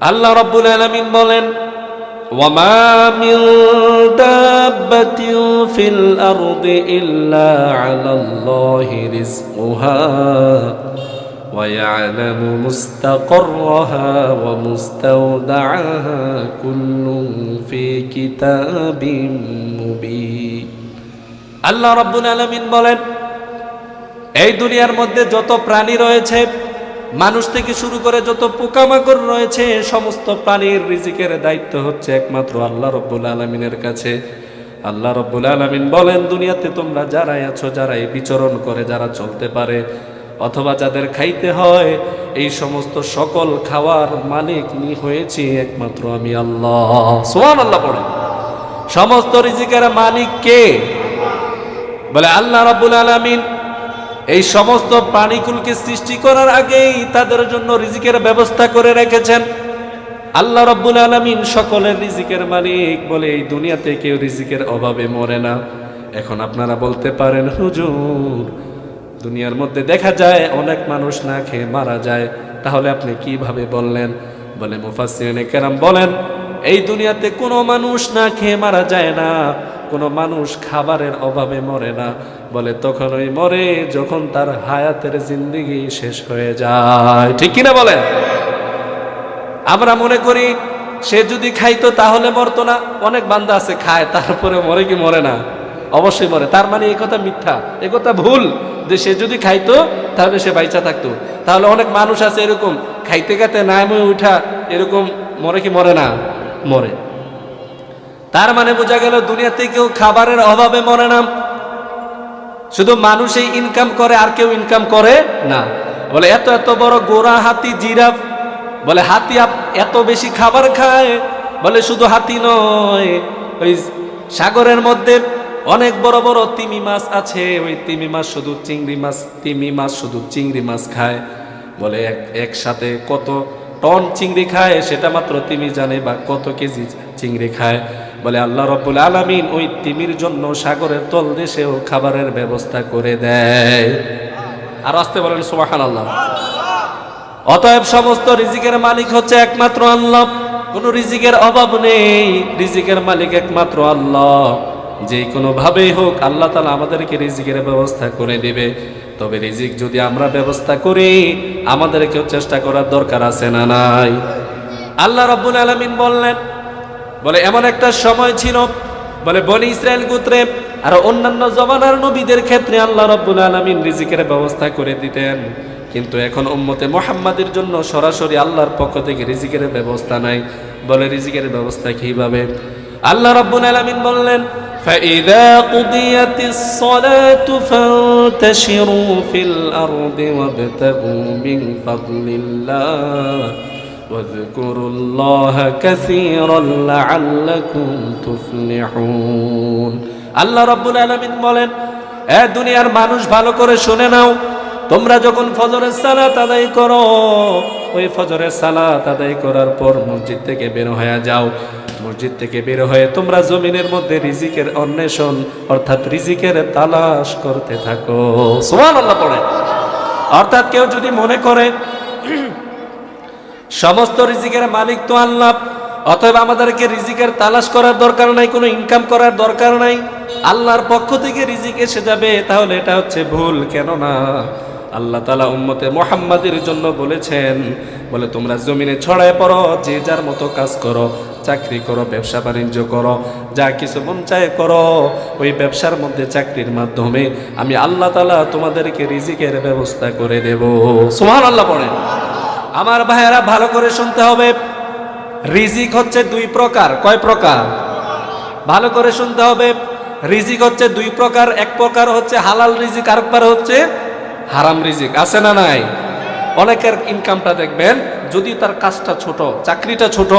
আল্লাহ রব্বুল আলমিন বলেন وما من دابة في الأرض إلا على الله رزقها ويعلم مستقرها ومستودعها كل في كتاب مبين আল্লাহ রব্বুল আলমিন বলেন এই দুনিয়ার মধ্যে যত প্রাণী রয়েছে মানুষ থেকে শুরু করে যত পোকামাকড় রয়েছে, সমস্ত প্রাণীর রিজিকের দায়িত্ব হচ্ছে একমাত্র আল্লাহ রব্বুল আলমিনের কাছে। আল্লাহ রব্বুল আলমিন বলেন, দুনিয়াতে তোমরা যারাই আছো, যারাই বিচরণ করে, যারা চলতে পারে, অথবা যাদের খাইতে হয়, এই সমস্ত সকল খাওয়ার মালিক নি হয়েছি একমাত্র আমি আল্লাহ। সোহান আল্লাহ পড়ে সমস্ত রিজিকের মালিক কে? বলে, আল্লাহ রাব্বুল আলামিন এই সমস্ত প্রাণীকুলকে সৃষ্টি করার আগেই তাদের জন্য রিজিকের ব্যবস্থা করে রেখেছেন। আল্লাহ রাব্বুল আলামিন সকলের রিজিকের মালিক বলে এই দুনিয়াতে কেউ রিজিকের অভাবে মরে না। এখন আপনারা বলতে পারেন, হুজুর, দুনিয়ার মধ্যে দেখা যায় অনেক মানুষ না খেয়ে মারা যায়। তাহলে আপনি কীভাবে বললেন? বলে মুফাসসিরিনে কেরাম বলেন, এই দুনিয়াতে কোনো মানুষ না খেয়ে মারা যায় না। কোনো মানুষ খাবারের অভাবে মরে না, বলে তখন ওই মরে যখন তার হায়াতের জিন্দিগি শেষ হয়ে যায়। ঠিক কিনা বলেন? আমরা মনে করি সে যদি খাইতো তাহলে মরতো না, অনেক বান্দা আছে খায়, তারপরে মরে কি মরে না? অবশ্যই মরে। তার মানে এই কথা মিথ্যা এ কথা ভুল যে সে যদি খাইতো তাহলে সে বাইচা থাকতো। তাহলে অনেক মানুষ আছে এরকম, খাইতে খাইতে নামে উঠা এরকম মরে কি মরে না? মরে। তার মানে বোঝা গেল দুনিয়াতে কেউ খাবারের অভাবে মরে না। শুধু মানুষই ইনকাম করে, আর কেউ ইনকাম করে না। বলে, এত এত বড় গোড়া হাতি জিরাফ। বলে, হাতি এত বেশি খাবার খায়? বলে, শুধু হাতি নয়, ওই সাগরের মধ্যে অনেক বড় বড় তিমি মাছ আছে। ওই তিমি মাছ শুধু চিংড়ি মাছ, তিমি মাছ শুধু চিংড়ি মাছ খায়। বলে, এক, একসাথে কত টন চিংড়ি খায়? সেটা মাত্র তিমি জানে বা কত কেজি চিংড়ি খায়? বলে, আল্লাহ রব্বুল আলামিন ওই তিমির জন্য সাগরের তল দেশেও খাবারের ব্যবস্থা করে দেয়। আর আসতে বলেন সুবাহান আল্লাহ অতএব সমস্ত রিজিকের মালিক হচ্ছে একমাত্র আল্লাহ। কোনো রিজিকের অভাব নেই। রিজিকের মালিক একমাত্র আল্লাহ। যে কোনো ভাবেই হোক, আল্লাহ তালা আমাদেরকে রিজিকের ব্যবস্থা করে দিবে। তবে রিজিক যদি আমরা ব্যবস্থা করি, আমাদেরকেও চেষ্টা করার দরকার আছে না নাই? আল্লাহ রব্বুল আলমিন বললেন বলে এমন একটা সময় ছিল বলে বনি ইসরায়েল গোত্রে আর অন্যান্য জমানার নবীদের ক্ষেত্রে আল্লাহ রব্বুল আলমিন রিজিকের ব্যবস্থা করে দিতেন কিন্তু এখন উম্মতে মোহাম্মদের জন্য সরাসরি আল্লাহর পক্ষ থেকে রিজিকের ব্যবস্থা নাই বলে রিজিকের ব্যবস্থা কিভাবে আল্লাহ রব্বুল আলমিন বললেন فإذا قضيت الصلاة فانتشروا في الأرض وابتغوا من فضل الله واذكروا الله كثيرا لعلكم تفلحون আল্লাহ রাব্বুল আলামিন বলেন এ দুনিয়ার মানুষ ভালো করে শুনে নাও তোমরা যখন ফজরের সালাত আদায় করো ওই ফজরের সালাত আদায় করার পর মসজিদ থেকে বের হয়ে যাও মসজিদ থেকে বের হয়ে তোমরা জমিনের মধ্যে রিজিকের অন্বেষণ অর্থাৎ রিজিকের তালাশ করতে থাকো সুবহানাল্লাহ পড়ে অর্থাৎ কেউ যদি মনে করে সমস্ত রিজিকের মালিক তো আল্লাহ। অতএব আমাদেরকে রিজিকের তালাশ করার দরকার নাই, কোনো ইনকাম করার দরকার নাই। আল্লাহর পক্ষ থেকে রিজিক এসে যাবে, তাহলে এটা হচ্ছে ভুল। কেননা আল্লাহ তালা উম্মতে মোহাম্মদের জন্য বলেছেন, বলে তোমরা জমিনে ছড়ায় পড়ো, যে যার মতো কাজ করো, চাকরি করো, ব্যবসা বাণিজ্য করো, যা কিছু মন চায় করো, ওই ব্যবসার মধ্যে চাকরির মাধ্যমে আমি আল্লাহ তালা তোমাদেরকে রিজিকের ব্যবস্থা করে দেব। সুমান আল্লাহ পড়েন। আমার ভাইয়েরা, ভালো করে শুনতে হবে। রিজিক হচ্ছে দুই প্রকার। কয় প্রকার? ভালো করে শুনতে হবে। রিজিক হচ্ছে দুই প্রকার। এক প্রকার হচ্ছে হালাল রিজিক আরেকবার হচ্ছে হারাম রিজিক। আছে না নাই? অনেকের ইনকামটা দেখবেন যদি তার কাজটা ছোট, চাকরিটা ছোট,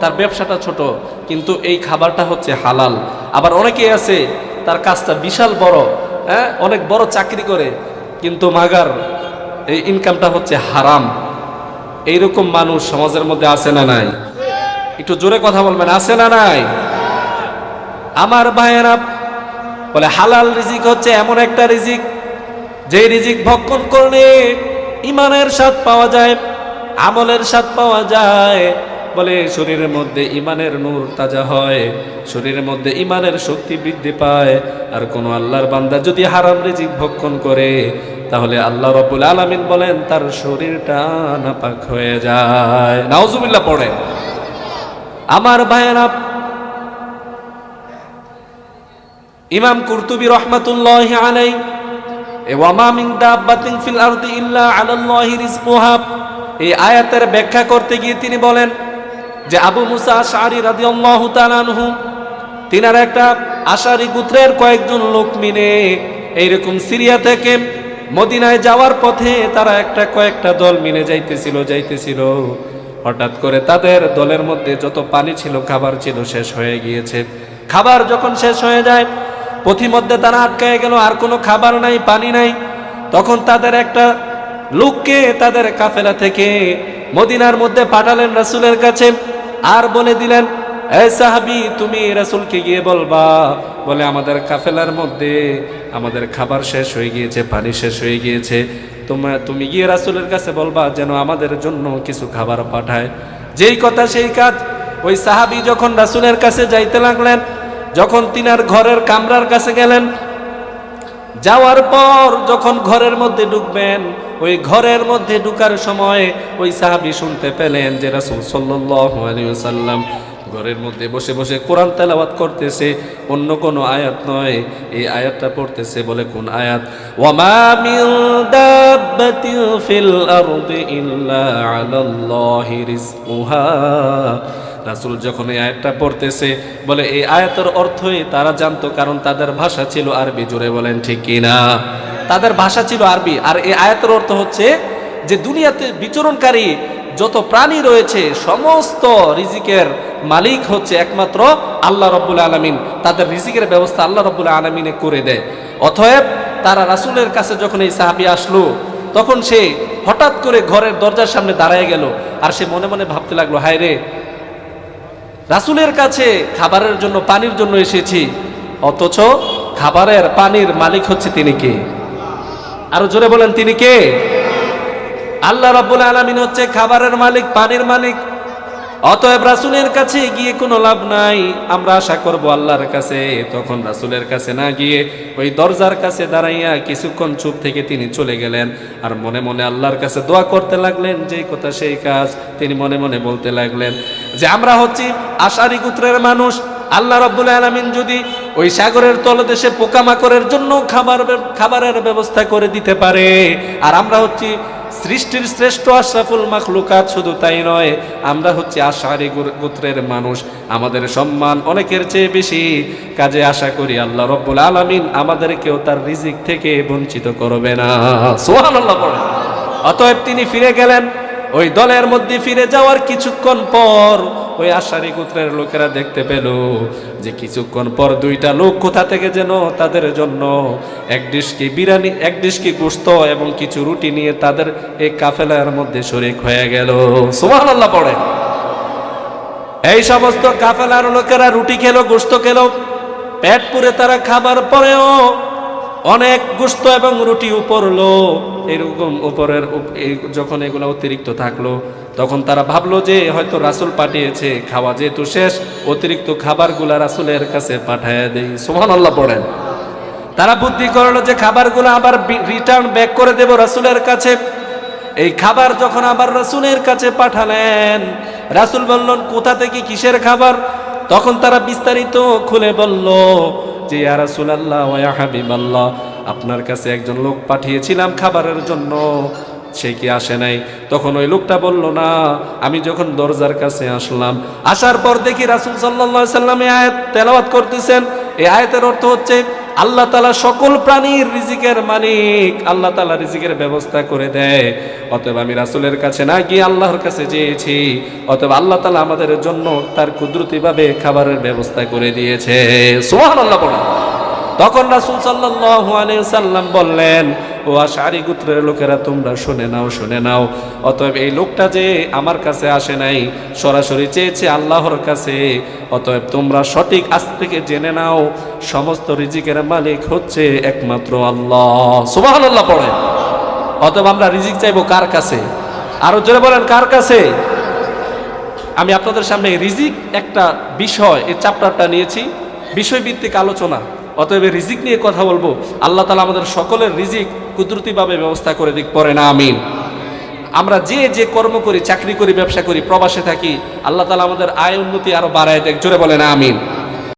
তার ব্যবসাটা ছোট, কিন্তু এই খাবারটা হচ্ছে হালাল। আবার অনেকেই আছে, তার কাজটা বিশাল বড় হ্যাঁ? অনেক বড় চাকরি করে, কিন্তু মাগার এই ইনকামটা হচ্ছে হারাম। এইরকম মানুষ সমাজের মধ্যে আছে না নাই? একটু জোরে কথা বলবেন, আছে না নাই? আমার ভাইয়েরা বলে, হালাল রিজিক হচ্ছে এমন একটা রিজিক যে রিজিক ভক্ষণ করলে ইমানের স্বাদ পাওয়া যায়, আমলের স্বাদ পাওয়া যায়। বলে, শরীরের মধ্যে ইমানের নূর তাজা হয়, শরীরের মধ্যে ইমানের শক্তি বৃদ্ধি পায়। আর কোনো আল্লাহর বান্দা যদি হারাম রিজিক ভক্ষণ করে তাহলে আল্লাহ রবুল আলমিন বলেন, তার শরীরটা নাপাক হয়ে যায়। নাউজুবিল্লাহ পড়ে। আমার ভাইয়েরা, ইমাম কুরতুবী রহমাতুল্লাহ আলাই ফিল আরদি ইল্লা আলাল্লাহি রিজকুহা, এই আয়াতের ব্যাখ্যা করতে গিয়ে তিনি বলেন যে, আবু মুসা আশআরি রাদিয়াল্লাহু তাআলা আনহু, তিনার একটা আশারি গোত্রের কয়েকজন লোক মিলে এইরকম সিরিয়া থেকে মদিনায় যাওয়ার পথে তারা একটা কয়েকটা দল মিলে যাইতেছিল যাইতেছিল। হঠাৎ করে তাদের দলের মধ্যে যত পানি ছিল, খাবার ছিল, শেষ হয়ে গিয়েছে। খাবার যখন শেষ হয়ে যায়, পথিমধ্যে তারা আটকায় গেল, আর কোনো খাবার নাই, পানি নাই। তখন তাদের একটা লোককে তাদের কাফেলা থেকে মদিনার মধ্যে পাঠালেন রাসূলের কাছে, আর বলে দিলেন সাহাবি, তুমি রাসূলকে গিয়ে বলবা। বলে, আমাদের কাফেলার মধ্যে আমাদের খাবার শেষ হয়ে গিয়েছে, পানি শেষ হয়ে গিয়েছে। তোমার, তুমি গিয়ে রাসূলের কাছে বলবা যেন আমাদের জন্য কিছু খাবার পাঠায়। যেই কথা সেই কাজ। ওই সাহাবি যখন রাসূলের কাছে যাইতে লাগলেন, যখন তিনার ঘরের কামরার কাছে গেলেন, যাওয়ার পর যখন ঘরের মধ্যে ঢুকবেন, ওই ঘরের মধ্যে ঢুকার সময় ওই সাহাবি শুনতে পেলেন যে রাসূল সাল্লাল্লাহু আলাইহি ওয়াসাল্লাম ঘরের মধ্যে বসে বসে কোরআন তেলাওয়াত করতেছে, অন্য কোনো আয়াত নয়। এই আয়াতটা পড়তেছে বলে কোন আয়াত? রাসূল যখন এই আয়াতটা পড়তেছে, বলে এই আয়াতের অর্থই তারা জানতো কারণ তাদের ভাষা ছিল আরবি। জুড়ে বলেন, ঠিক কিনা তাদের ভাষা ছিল আরবি। আর এই আয়াতের অর্থ হচ্ছে যে দুনিয়াতে বিচরণকারী যত প্রাণী রয়েছে, সমস্ত রিজিকের মালিক হচ্ছে একমাত্র আল্লাহ রব্বুল আলমিন। তাদের রিজিকের ব্যবস্থা আল্লাহ রব্বুল আলমিনে করে দেয়। অতএব তারা রাসূলের কাছে যখন এই সাহাবি আসলো, তখন সে হঠাৎ করে ঘরের দরজার সামনে দাঁড়ায় গেল আর সে মনে মনে ভাবতে লাগল, হায় রে, রাসূলের কাছে খাবারের জন্য, পানির জন্য এসেছি। অথচ খাবারের পানির মালিক হচ্ছে তিনি কে? আরও জোরে বলেন, তিনি কে? আল্লাহ রাব্বুল আলামিন হচ্ছে খাবারের মালিক, পানির মালিক। অতএব রাসুলের কাছে গিয়ে কোনো লাভ নাই। আমরা আশা করব আল্লাহর কাছে, তখন রাসুলের কাছে না গিয়ে ওই দরজার কাছে দাঁড়াইয়া কিছুক্ষণ চুপ থেকে তিনি চলে গেলেন। আর মনে মনে আল্লাহর কাছে দোয়া করতে লাগলেন, যেই কথা সেই কাজ তিনি মনে মনে বলতে লাগলেন যে, আমরা হচ্ছি আশারি গুত্রের মানুষ। আল্লাহ রাব্বুল আলামিন যদি ওই সাগরের তলদেশে পোকামাকড়ের জন্য খাবার খাবারের ব্যবস্থা করে দিতে পারে। আর আমরা হচ্ছি সৃষ্টির শ্রেষ্ঠ আশরাফুল মাখলুকাত শুধু তাই নয়, আমরা হচ্ছে আশারি গোত্রের মানুষ। আমাদের সম্মান অনেকের চেয়ে বেশি। কাজে আশা করি আল্লাহ রব্বুল আলমিন আমাদেরকেও তার রিজিক থেকে বঞ্চিত করবে না। সোহান পড়ে অতএব তিনি ফিরে গেলেন। ওই দলের মধ্যে ফিরে যাওয়ার কিছুক্ষণ পর ওই আশারি গোত্রের লোকেরা দেখতে পেল যে কিছুক্ষণ পর দুইটা লোক কোথা থেকে যেন তাদের জন্য এক ডিশকি বিরিয়ানি, এক ডিশ কি গোস্ত এবং কিছু রুটি নিয়ে তাদের এই কাফেলার মধ্যে শরিক হয়ে গেল। সুবহানাল্লাহ পড়ে এই সমস্ত কাফেলার লোকেরা রুটি খেলো গোস্ত খেলো, পেট পুরে তারা খাবার পরেও অনেক গোস্ত এবং রুটি উপরলো। এরকম উপরের যখন এগুলো অতিরিক্ত থাকল, তখন তারা ভাবলো যে হয়তো রাসূল পাঠিয়েছে, খাওয়া যেহেতু শেষ, অতিরিক্ত খাবারগুলা রাসুলের কাছে পাঠায় দেই। আল্লাহ পড়েন। তারা বুদ্ধি করল যে খাবারগুলো আবার রিটার্ন ব্যাক করে দেব রাসুলের কাছে। এই খাবার যখন আবার রাসূলের কাছে পাঠালেন, রাসূল বললেন, কোথা থেকে কিসের খাবার? তখন তারা বিস্তারিত খুলে বলল যে, ইয়া আল্লাহ ওয়া আপনার কাছে একজন লোক পাঠিয়েছিলাম খাবারের জন্য, সে কি আসে নাই? তখন ওই লোকটা বলল, না, আমি যখন দরজার কাছে আসলাম, আসার পর দেখি রাসুল সাল্লা সাল্লামে আয়াত তেলাওয়াত করতেছেন। এই আয়াতের অর্থ হচ্ছে আল্লাহ তালা সকল প্রাণীর রিজিকের মালিক। আল্লাহ তালা রিজিকের ব্যবস্থা করে দেয়। অতএব আমি রাসুলের কাছে না গিয়ে আল্লাহর কাছে যেয়েছি অতএব আল্লাহ তালা আমাদের জন্য তার কুদরতিভাবে খাবারের ব্যবস্থা করে দিয়েছে। সোহান আল্লাহ তখন রাসুল সাল্লাহ আলিয়া সাল্লাম বললেন ও আশারি গোত্রের লোকেরা তোমরা শুনে নাও শুনে নাও। অতএব এই লোকটা যে আমার কাছে আসে নাই, সরাসরি চেয়েছে আল্লাহর কাছে। অতএব তোমরা সঠিক আজ থেকে জেনে নাও, সমস্ত রিজিকের মালিক হচ্ছে একমাত্র আল্লাহ। সুবাহ সুবহানাল্লাহ পড়ে। অতএব আমরা রিজিক চাইব কার কাছে? আরও জোরে বলেন, কার কাছে? আমি আপনাদের সামনে রিজিক একটা বিষয়, এই চ্যাপ্টারটা নিয়েছি। বিষয়ভিত্তিক আলোচনা। অতএব রিজিক নিয়ে কথা বলব। আল্লাহ তালা আমাদের সকলের রিজিক কুদরতিভাবে ব্যবস্থা করে দিক, পরে না, আমিন। আমরা যে যে কর্ম করি, চাকরি করি, ব্যবসা করি, প্রবাসে থাকি, আল্লাহ তালা আমাদের আয় উন্নতি আরও বাড়ায় দেখ জোরে বলে না আমিন।